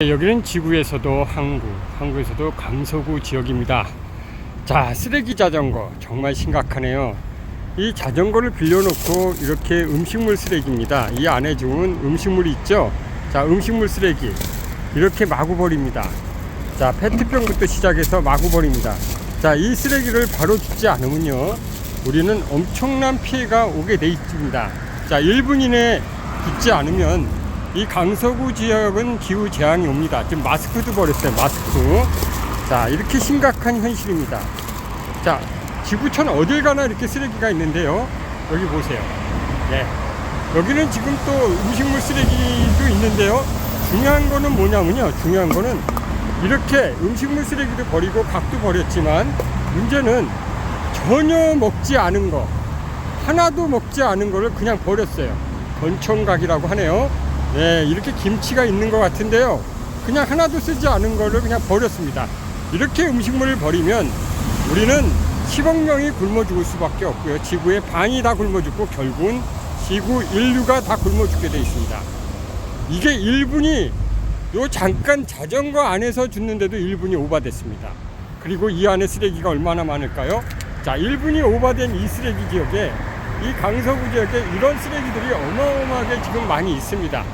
네, 여기는 지구에서도 항구, 항구에서도 강서구 지역입니다. 자, 쓰레기 자전거 정말 심각하네요. 이 자전거를 빌려놓고 이렇게 음식물 쓰레기입니다. 이 안에 주은 음식물이 있죠. 자, 음식물 쓰레기 이렇게 마구 버립니다. 자, 페트병부터 시작해서 마구 버립니다. 자, 이 쓰레기를 바로 줍지 않으면요, 우리는 엄청난 피해가 오게 돼 있습니다. 자, 1분 이내에 줍지 않으면 이 강서구 지역은 기후 재앙이 옵니다. 지금 마스크도 버렸어요. 마스크. 자, 이렇게 심각한 현실입니다. 자, 지구촌 어딜 가나 이렇게 쓰레기가 있는데요. 여기 보세요. 네. 여기는 지금 또 음식물 쓰레기도 있는데요. 중요한 거는 뭐냐면요. 중요한 거는 이렇게 음식물 쓰레기도 버리고 각도 버렸지만 문제는 전혀 먹지 않은 거 하나도 먹지 않은 거를 그냥 버렸어요. 건총각이라고 하네요. 네, 이렇게 김치가 있는 것 같은데요. 그냥 하나도 쓰지 않은 거를 그냥 버렸습니다. 이렇게 음식물을 버리면 우리는 10억 명이 굶어 죽을 수밖에 없고요. 지구의 반이 다 굶어 죽고 결국은 지구 인류가 다 굶어 죽게 돼 있습니다. 이게 1분이 요 잠깐 자전거 안에서 죽는데도 1분이 오바됐습니다. 그리고 이 안에 쓰레기가 얼마나 많을까요? 자, 1분이 오바된 이 쓰레기 지역에 이 강서구 지역에 이런 쓰레기들이 어마어마하게 지금 많이 있습니다.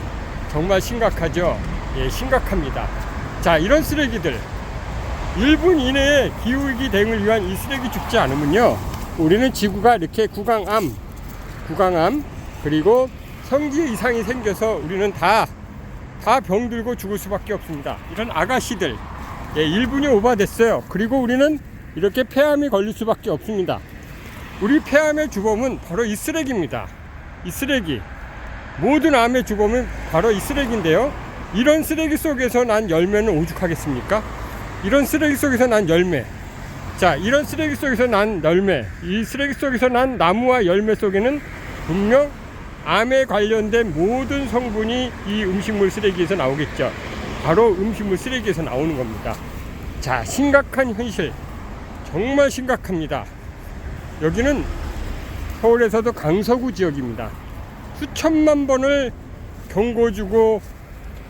정말 심각하죠? 예, 심각합니다. 자, 이런 쓰레기들 1분 이내에 기후위기 대응을 위한 이 쓰레기 죽지 않으면요. 우리는 지구가 이렇게 구강암, 구강암, 그리고 성기 이상이 생겨서 우리는 다, 다 병들고 죽을 수밖에 없습니다. 이런 아가씨들, 예, 1분이 오바됐어요. 그리고 우리는 이렇게 폐암이 걸릴 수밖에 없습니다. 우리 폐암의 주범은 바로 이 쓰레기입니다. 이 쓰레기. 모든 암의 주범은 바로 이 쓰레기인데요. 이런 쓰레기 속에서 난 열매는 오죽하겠습니까? 이런 쓰레기 속에서 난 열매. 자, 이런 쓰레기 속에서 난 열매. 이 쓰레기 속에서 난 나무와 열매 속에는 분명 암에 관련된 모든 성분이 이 음식물 쓰레기에서 나오겠죠. 바로 음식물 쓰레기에서 나오는 겁니다. 자, 심각한 현실. 정말 심각합니다. 여기는 서울에서도 강서구 지역입니다. 수천만 번을 경고 주고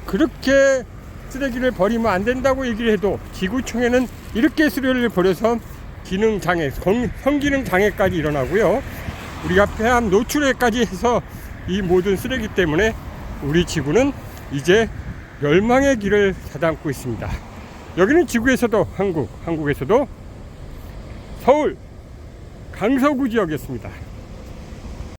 그렇게 쓰레기를 버리면 안 된다고 얘기를 해도 지구촌에는 이렇게 쓰레기를 버려서 기능 장애, 성- 성기능 장애까지 일어나고요. 우리가 폐암 노출에까지 해서 이 모든 쓰레기 때문에 우리 지구는 이제 멸망의 길을 자담고 있습니다. 여기는 지구에서도 한국, 한국에서도 서울 강서구 지역이었습니다.